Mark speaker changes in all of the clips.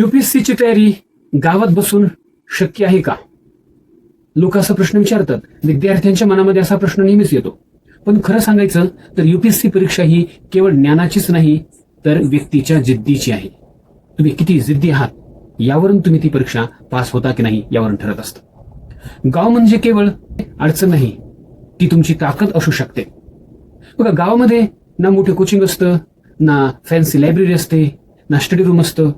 Speaker 1: युपीएससीची तयारी गावात बसून शक्य आहे का? लोक असा प्रश्न विचारतात. विद्यार्थ्यांच्या मनामध्ये असा प्रश्न नेहमीच येतो. पण खरं सांगायचं तर युपीएससी परीक्षा ही केवळ ज्ञानाचीच नाही तर व्यक्तीच्या जिद्दीची आहे. तुम्ही किती जिद्दी आहात यावरून तुम्ही ती परीक्षा पास होता की नाही यावरून ठरत असतं. गाव म्हणजे केवळ अडचण नाही ती तुमची ताकद असू शकते. बघा गावामध्ये ना मोठे कोचिंग असतं ना फॅन्सी लायब्ररी असते ना स्टडी रूम असतं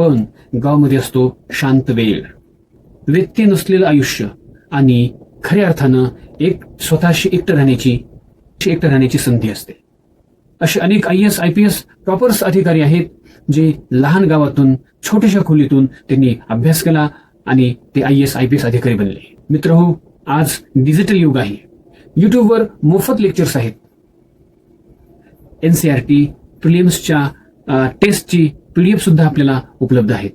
Speaker 1: पण गावामध्ये असतो शांत वेळ. व्यक्ती नसलेलं आयुष्य आणि खऱ्या अर्थानं एक स्वतःशी एकटं राहण्याची एकटं राहण्याची संधी असते. असे अनेक I S I P S toppers अधिकारी आहेत जे लहान गावातून छोट्याशा खोलीतून त्यांनी अभ्यास केला आणि ते I S I P S अधिकारी बनले. मित्र हो आज डिजिटल युग आहे. युट्यूबवर मोफत लेक्चर्स आहेत. एनसीआरटी प्रिलियम्सच्या टेस्टची पीडीएफ सुद्धा आपल्याला उपलब्ध आहेत.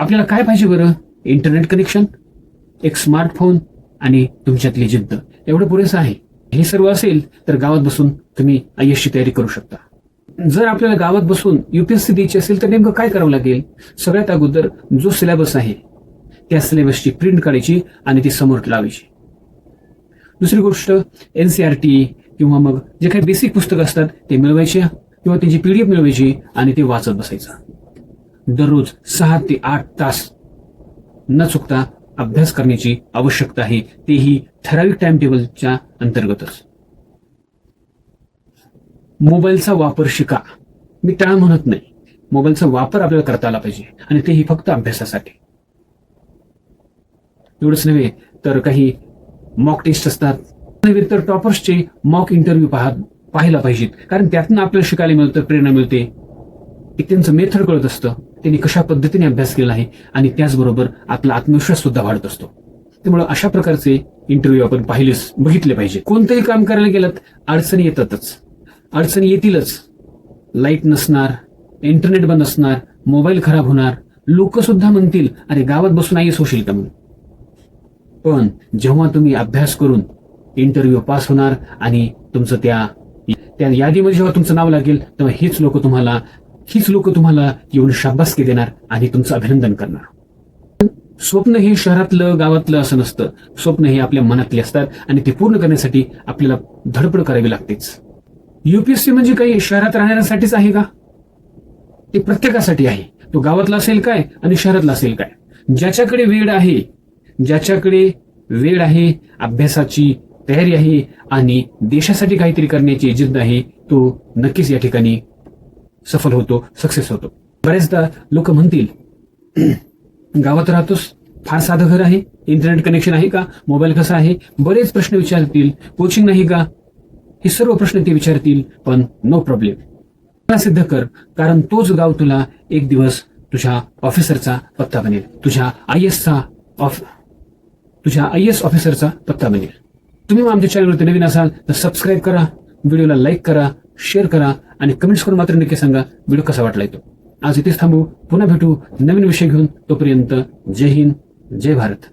Speaker 1: आपल्याला काय पाहिजे बरं? इंटरनेट कनेक्शन एक स्मार्टफोन आणि तुमच्यातली जिद्द. एवढं पुरेसं आहे. हे सर्व असेल तर गावात बसून तुम्ही आय तयारी करू शकता. जर आपल्याला गावात बसून युपीएससी द्यायची असेल तर नेमकं काय करावं लागेल? सगळ्यात अगोदर जो सिलेबस आहे त्या सिलेबसची प्रिंट काढायची आणि ती समोर लावायची. दुसरी गोष्ट एनसीआरटी किंवा मग जे काही बेसिक पुस्तकं असतात ते मिळवायचे. किंवा त्यांची पीडीएफ मिळवायची आणि ते वाचत बसायचं. दररोज सहा ते आठ तास न चुकता अभ्यास करण्याची आवश्यकता आहे. तेही ठराविक टाइम टेबलच्या अंतर्गतच. मोबाईलचा वापर शिका. मी टाळ म्हणत नाही. मोबाईलचा वापर आपल्याला करता आला पाहिजे आणि तेही फक्त अभ्यासासाठी. एवढंच नव्हे तर काही मॉक टेस्ट असतात. नव्हे तर टॉपर्सचे मॉक इंटरव्ह्यू पाहत पाहायला पाहिजेत. कारण त्यातनं आपल्याला शिकायला मिळतं प्रेरणा मिळते. एक त्यांचं मेथड कळत असतं. त्यांनी कशा पद्धतीने अभ्यास केला आहे आणि त्याचबरोबर आपला आत्मविश्वास सुद्धा वाढत असतो. त्यामुळे अशा प्रकारचे इंटरव्ह्यू आपण पाहिलेच बघितले पाहिजे कोणतंही काम करायला गेलं अडचणी येतातच. अडचणी येतीलच. लाइट नसणार इंटरनेट बंद असणार मोबाईल खराब होणार. लोक सुद्धा म्हणतील अरे गावात बसून आईस होशील का म्हणून? पण जेव्हा तुम्ही अभ्यास करून इंटरव्ह्यू पास होणार आणि तुमचं त्या त्या यादीमध्ये जेव्हा तुमचं नाव लागेल तेव्हा हीच लोक तुम्हाला हीच लोक तुम्हाला येऊन शाबासकी देणार आणि तुमचं अभिनंदन करणार. स्वप्न हे शहरातलं गावातलं असं नसतं. स्वप्न हे आपल्या मनातले असतात आणि ते पूर्ण करण्यासाठी आपल्याला धडपड करावी लागतेच. युपीएससी म्हणजे काही शहरात राहण्यासाठीच आहे का? ते प्रत्येकासाठी आहे. तो गावातला असेल काय आणि शहरातला असेल काय? ज्याच्याकडे वेळ आहे ज्याच्याकडे वेळ आहे अभ्यासाची तयारी आहे आणि देशासाठी काहीतरी करण्याची जिद्द आहे तो नक्कीच या ठिकाणी सफल होतो सक्सेस होतो. बरेचदा लोक म्हणतील गावात राहतोस फार साधं घर आहे इंटरनेट कनेक्शन आहे का मोबाईल कसा आहे? बरेच प्रश्न विचारतील कोचिंग नाही का? हे सर्व प्रश्न ते विचारतील पण नो प्रॉब्लेम सिद्ध कर कारण तोच गाव तुला एक दिवस तुझ्या ऑफिसरचा पत्ता बनेल. तुझ्या आय एसचा ऑफ तुझ्या आय एस ऑफिसरचा पत्ता बनेल. तुम्ही आमच्या चॅनलवरती नवीन असाल तर सबस्क्राईब करा व्हिडिओला लाईक करा शेअर करा आणि कमेंट्स करून मात्र नक्की सांगा व्हिडिओ कसा वाटलाय तो आज इथेच थांबू पुन्हा भेटू नवीन विषय घेऊन. तोपर्यंत जय हिंद जय भारत.